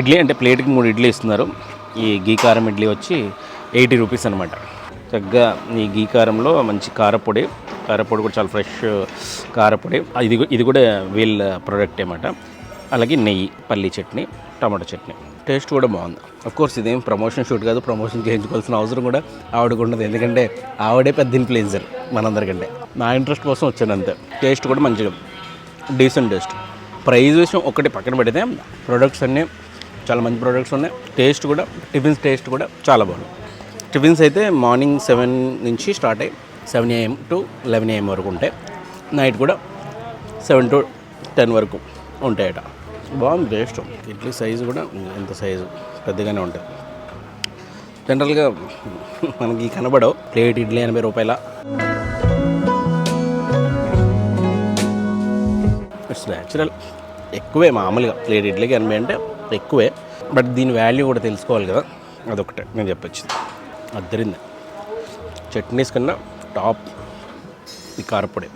ఇడ్లీ అంటే ప్లేట్కి మూడు ఇడ్లీ ఇస్తున్నారు. ఈ గీ కారం ఇడ్లీ వచ్చి ఎయిటీ రూపీస్ అనమాట చక్కగా ఈ గీ కారంలో మంచి కారపొడి. కారపొడి కూడా చాలా ఫ్రెష్ కారపొడి. ఇది ఇది కూడా వీళ్ళ ప్రోడక్ట్ అనమాట అలాగే నెయ్యి పల్లీ చట్నీ టమాటో చట్నీ. టేస్ట్ కూడా బాగుంది. అఫ్ కోర్స్ ఇదేం ప్రమోషన్ షూట్ కాదు ప్రమోషన్ చేయించుకోవాల్సిన అవసరం కూడా ఆవిడకు ఉండదు. ఎందుకంటే ఆవిడే పెద్ద ఇన్ఫ్లుయెన్సర్ మనందరికంటే. నా ఇంట్రెస్ట్ కోసం వచ్చాను అంతే. టేస్ట్ కూడా మంచిగా డీసెంట్ టేస్ట్ ప్రైస్ విషయం ఒకటి పక్కన పెడితే ప్రొడక్ట్స్ అన్నీ చాలా మంచి ప్రోడక్ట్స్ ఉన్నాయి. టేస్ట్ కూడా టిఫిన్స్ టేస్ట్ కూడా చాలా బాగుంది. టిఫిన్స్ అయితే మార్నింగ్ సెవెన్ నుంచి స్టార్ట్ అయ్యి seven AM to eleven AM వరకు ఉంటాయి. నైట్ కూడా సెవెన్ టు టెన్ వరకు ఉంటాయట. బాగుంది టేస్ట్ ఇడ్లీ సైజు కూడా ఎంత సైజు పెద్దగానే ఉంటుంది జనరల్గా మనకి కనబడవు. ప్లేట్ ఇడ్లీ ఎనభై రూపాయల. ఇట్స్ న్యాచురల్ ఎక్కువే మామూలుగా. ప్లేట్ ఇడ్లీకి ఎనభై అంటే ఎక్కువే. బట్ దీని వాల్యూ కూడా తెలుసుకోవాలి కదా. అదొకటే నేను చెప్పొచ్చింది. అద్దరింది. చట్నీస్ కన్నా టాప్ ఈ కారపొడి.